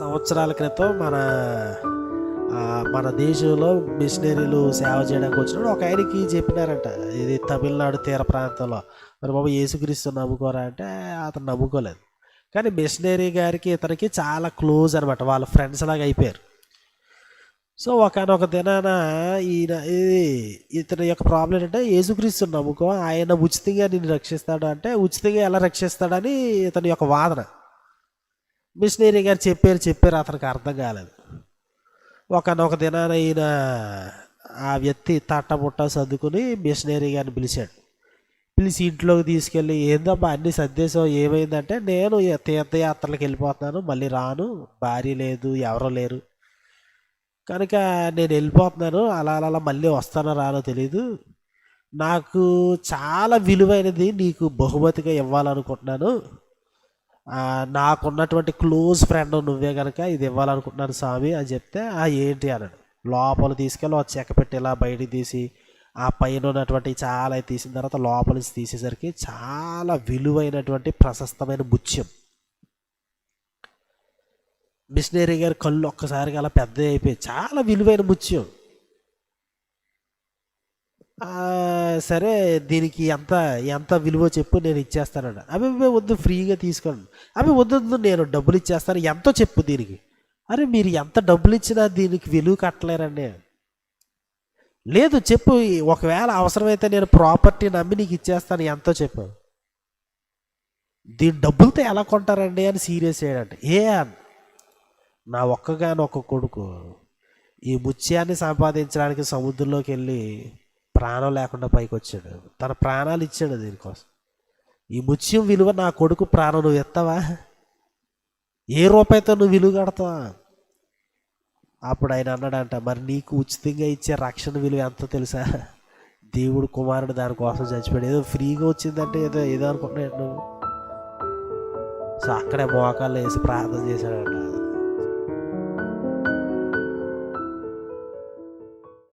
సంవత్సరాల క్రితం మన మన దేశంలో మిషనరీలు సేవ చేయడానికి వచ్చినప్పుడు ఒక ఆయనకి చెప్పినారంట ఇది తమిళనాడు తీర ప్రాంతంలో. మరి బాబు యేసుక్రీస్తు నమ్ముకోరా అంటే అతను నమ్ముకోలేదు కానీ మిషనరీ గారికి ఇతనికి చాలా క్లోజ్ అనమాట వాళ్ళ ఫ్రెండ్స్ లాగా అయిపోయారు. సో ఒకనొక దినాన ఈయన ఇది ఇతని యొక్క ప్రాబ్లం ఏంటంటే యేసుక్రీస్తు నమ్ముకో ఆయన ఉచితంగా నిన్ను రక్షిస్తాడు అంటే ఉచితంగా ఎలా రక్షిస్తాడని ఇతని యొక్క వాదన. మిషనరీ గారు చెప్పారు చెప్పారు అతనికి అర్థం కాలేదు. ఒకనొక దినాన ఈయన ఆ వ్యక్తి తట్టముట్ట సర్దుకుని మిషనరీ గారిని పిలిచాడు. పిలిచి ఇంట్లోకి తీసుకెళ్ళి ఏందమ్మా అన్ని సందేశం ఏమైందంటే నేను ఈ తీర్థయాత్రలకు వెళ్ళిపోతున్నాను మళ్ళీ రాను భార్య లేదు ఎవరో లేరు. కనుక నేను వెళ్ళిపోతున్నాను. అలా అలా అలా మళ్ళీ వస్తానో రానో తెలీదు. నాకు చాలా విలువైనది నీకు బహుమతిగా ఇవ్వాలనుకుంటున్నాను. నాకున్నటువంటి క్లోజ్ ఫ్రెండ్ నువ్వే కనుక ఇది ఇవ్వాలనుకుంటున్నాను స్వామి అని చెప్తే ఆ ఏంటి? అన్నాడు. లోపల తీసుకెళ్ళి ఆ చెక్క పెట్టి ఇలా బయటికి తీసి ఆ పైన ఉన్నటువంటి చాలా తీసిన తర్వాత లోపల తీసేసరికి చాలా విలువైనటువంటి ప్రశస్తమైన ముత్యం మిషనరీ గారి కళ్ళు ఒక్కసారిగా అలా పెద్ద అయిపోయి చాలా విలువైన ముత్యం. సరే దీనికి ఎంత ఎంత విలువ చెప్పు నేను ఇచ్చేస్తానండి అవి వద్దు ఫ్రీగా తీసుకోండి. అవి వద్దు వద్దు నేను డబ్బులు ఇచ్చేస్తాను. ఎంతో చెప్పు దీనికి. అరే మీరు ఎంత డబ్బులు ఇచ్చినా దీనికి విలువ కట్టలేరండి. లేదు చెప్పు ఒకవేళ అవసరమైతే నేను ప్రాపర్టీ నమ్మి నీకు ఇచ్చేస్తాను. ఎంతో చెప్పు. దీని డబ్బులతో ఎలా కొంటారండి అని సీరియస్ అయ్యాడంట. ఏ అన్న నా ఒక్కగానొక్క కొడుకు ఈ ముత్యాన్ని సంపాదించడానికి సముద్రంలోకి వెళ్ళి ప్రాణం లేకుండా పైకి వచ్చాడు తన ప్రాణాలు ఇచ్చాడు దీనికోసం. ఈ ముత్యం విలువ నా కొడుకు ప్రాణం నువ్వు ఎత్తావా? ఏ రూపాయితో నువ్వు విలువ కడతావా? అప్పుడు ఆయన అన్నాడంట మరి నీకు ఉచితంగా ఇచ్చే రక్షణ విలువ ఎంతో తెలుసా? దేవుడు కుమారుడు దానికోసం చచ్చిపోయాడు. ఏదో ఫ్రీగా వచ్చిందంటే ఏదో ఏదో అనుకుంటున్నాడు నువ్వు. సో అక్కడే మోకాళ్ళు వేసి ప్రార్థన చేశాడంట.